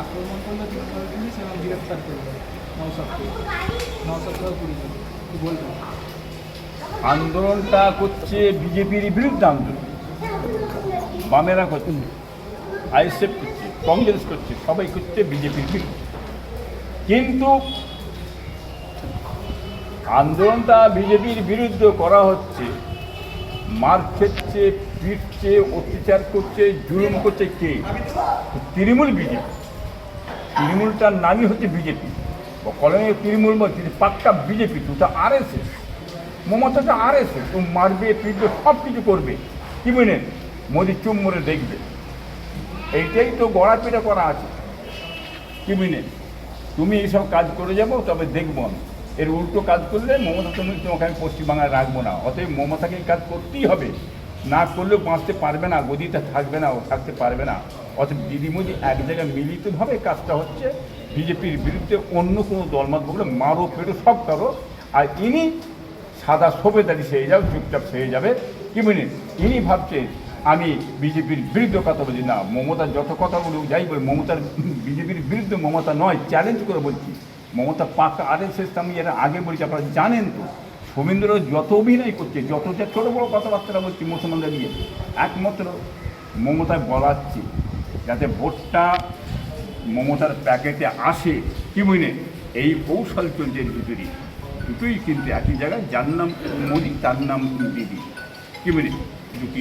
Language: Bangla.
আক্রমণ করল পুলিশ এবং গ্রেপ্তার করল নৌসাদকে নৌসাদকেও পুলিশ কি বলবেন আন্দোলনটা করছে বিজেপির বিরুদ্ধে আন্দোলন। বামেরা করছে আইএসএফ করছে, কংগ্রেস করছে, সবাই করছে বিজেপির বিরুদ্ধে। কিন্তু আন্দোলনটা বিজেপির বিরুদ্ধে করা হচ্ছে, মার খেচ্ছে, পিটছে, অত্যাচার করছে, জুলুম করছে কে? তৃণমূল বিজেপি। তৃণমূলটার নামই হচ্ছে বিজেপি। কলমে তৃণমূল বলছে পাক্কা বিজেপি তো আর এস এস মমতাটা আর এস এসে তুমি মারবে, পিটবে সব কিছু করবে। কি বুঝলেন মোদি চুপ মরে দেখবে। এইটাই তো গড়াপিটা করা আছে। কি বুঝলেন তুমি এইসব কাজ করে যাব, তবে দেখব আমি। এর উল্টো কাজ করলে মমতা তুমি তোমাকে আমি পশ্চিমবাংলায় রাখব না। অতএব মমতাকে এই কাজ করতেই হবে। না করলেও বাঁচতে পারবে না, গদিতে থাকবে না, ও থাকতে পারবে না। অতএব দিদি মোদি এক জায়গায় মিলিতভাবে কাজটা হচ্ছে, বিজেপির বিরুদ্ধে অন্য কোনো দলমত বলে মারো ফেরো সব করো, আর ইনি সাদা সবেদারি সেরে যাও, চুপচাপ সেরে যাবে। কি মানে ইনি ভাবছে আমি বিজেপির বিরুদ্ধে কথা বলছি। না, মমতা যত কথা বলুক, যাই বলি, মমতার বিজেপির বিরুদ্ধে মমতা নয় চ্যালেঞ্জ করে বলছি। মমতা পাকা আর এস এস আমি এর আগে বলছি, আপনারা জানেন তো সৌমেন্দ্র যত অভিনয় করছে, যত যা ছোটো বড়ো কথাবার্তা বলছি, মুসলমানদের নিয়ে, একমাত্র মমতায় বলাচ্ছি যাতে ভোটটা মমতার প্যাকেটে আসে। কি মনে? এই কৌশল চলছে দুটোরই। দুটোই কিন্তু একই জায়গায়। যার নাম মোদি, তার নাম দিদি। কি মনে? দুটি